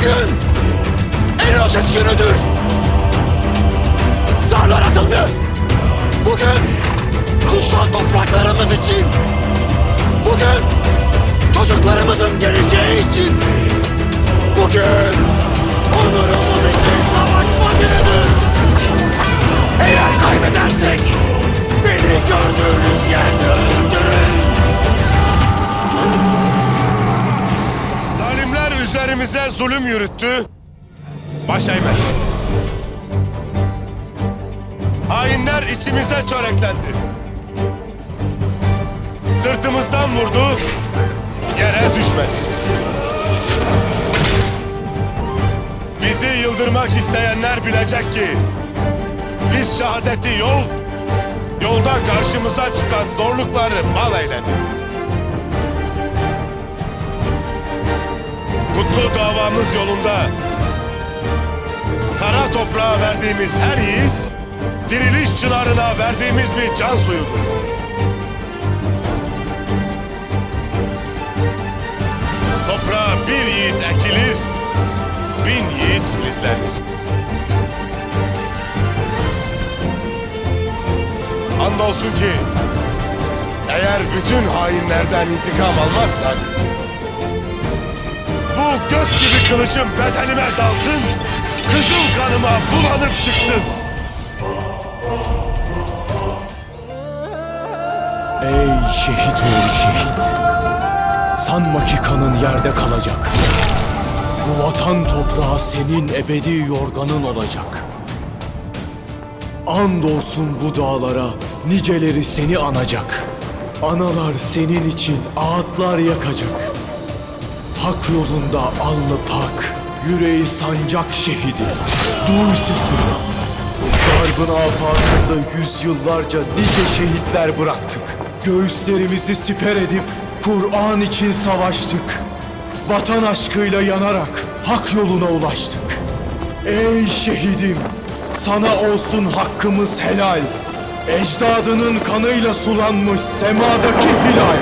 Bugün en öses günüdür. Zarlar atıldı. Bugün kutsal topraklarımız için, bugün çocuklarımızın geleceği için, bugün Üzerimize zulüm yürüttü. Baş eğme. Hainler içimize çöreklendi. Sırtımızdan vurdu, yere düşmedik. Bizi yıldırmak isteyenler bilecek ki biz şehadeti yol, yolda karşımıza çıkan zorlukları mal eyledik. Kutlu davamız yolunda kara toprağa verdiğimiz her yiğit, diriliş çınarına verdiğimiz bir can suyudur. Toprağa bir yiğit ekilir, bin yiğit filizlenir. Andolsun ki eğer bütün hainlerden intikam almazsak bu gök gibi kılıcım bedenime dalsın, kızıl kanıma bulanıp çıksın. Ey şehit oğlu şehit! Sanma ki kanın yerde kalacak. Bu vatan toprağı senin ebedi yorganın olacak. Andolsun bu dağlara niceleri seni anacak. Analar senin için ağıtlar yakacak. Hak yolunda alnı pak, yüreği sancak şehidi. Duy sesini. Garbın afakında yüzyıllarca nice şehitler bıraktık. Göğüslerimizi siper edip Kur'an için savaştık. Vatan aşkıyla yanarak hak yoluna ulaştık. Ey şehidim, sana olsun hakkımız helal. Ecdadının kanıyla sulanmış semadaki hilal.